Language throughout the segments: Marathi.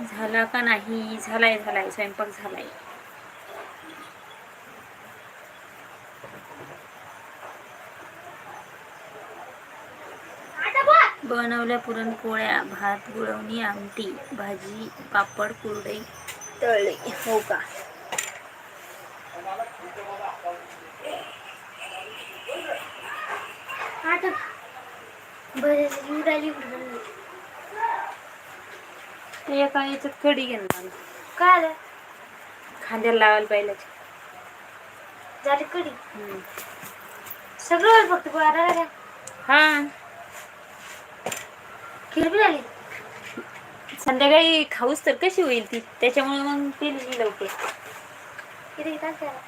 झाला का नाही? झालाय झालाय. स्वयंपाक झालाय. बनवल्या पुरणपोळ्या भात गुळवणी आमटी भाजी पापड कुरडई तळले. हो का? आता बरेच ते एका याच्यात कढी घेऊन मला काय आलं? खांद्याला लावायला पाहिजे झाली कडी सगळं फक्त बारा झाल्या हा. खीर बी झाली संध्याकाळी खाऊस तर कशी होईल ती? त्याच्यामुळे मग केली मी लवकर. किती तास झाला?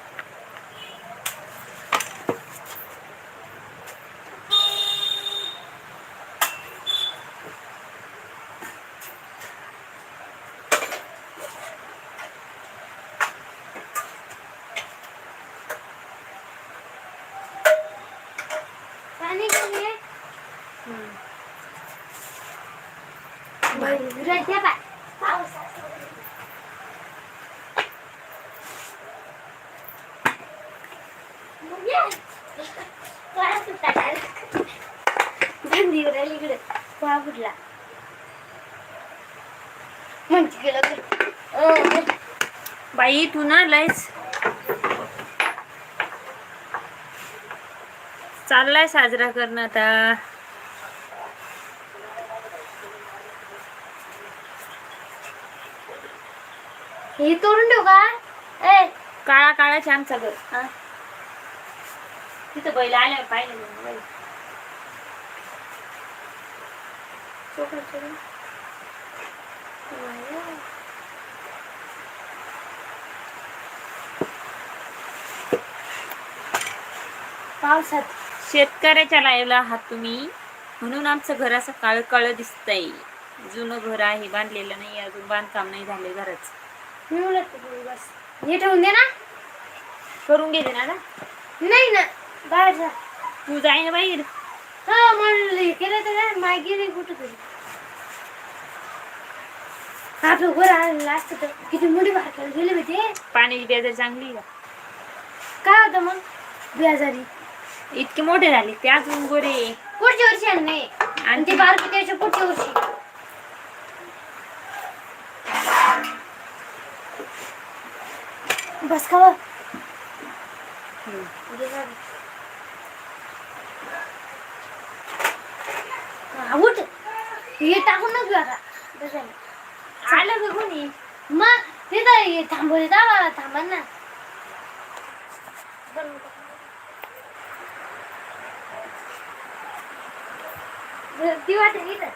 विराट म्हणजे गेलं बाई तू ना लयच चाललाय साजरा करणं आता. हे तोडून ठेवू का? ए काळा काळाचे आमचा घर. हा. तिथं बैल आल्या पाहिलं मी बैल. चोकडं चोकडं पावसात शेतकऱ्याच्या लाईव्हला आहात तुम्ही. म्हणून आमचं घर असं काळ काळ दिसतंय. जुनं घर आहे बांधलेलं नाही अजून बांधकाम नाही झाले घराच. मी उलट पडली बस. हे ठेवून दे ना. करून गेले ना? नाही ना बाहेर जा. तू जाई ना बाहेर. हा म्हणलं हे केलं तर माय गेली कुठं तरी. आपलं घर आलेलं असतं तर. किती मुडी बाहेर गेले मी ते पाण्याची बेजार चांगली का? काय होतं मग? बेजारी. इतके मोठे झाले ते अजून गोरे. पुढच्या वर्षी आणि नाही. आणि ते बारकी त्याच्या पुढच्या वर्षी. बस का बघ. हा, उठ. हे टाकून नको आता. आलं का कोणी? मग तिथं हे थांबवले दावा थांबा ना. ती वाट इथं.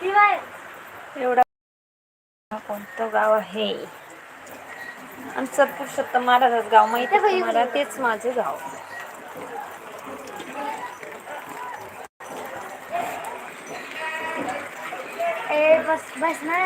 ती वाट एवढा कोणतं गाव आहे? आमचं पुरुषोत्तम महाराजाच गाव माहिती आहे तुम्हाला तेच माझं गाव. ए बस बस ना.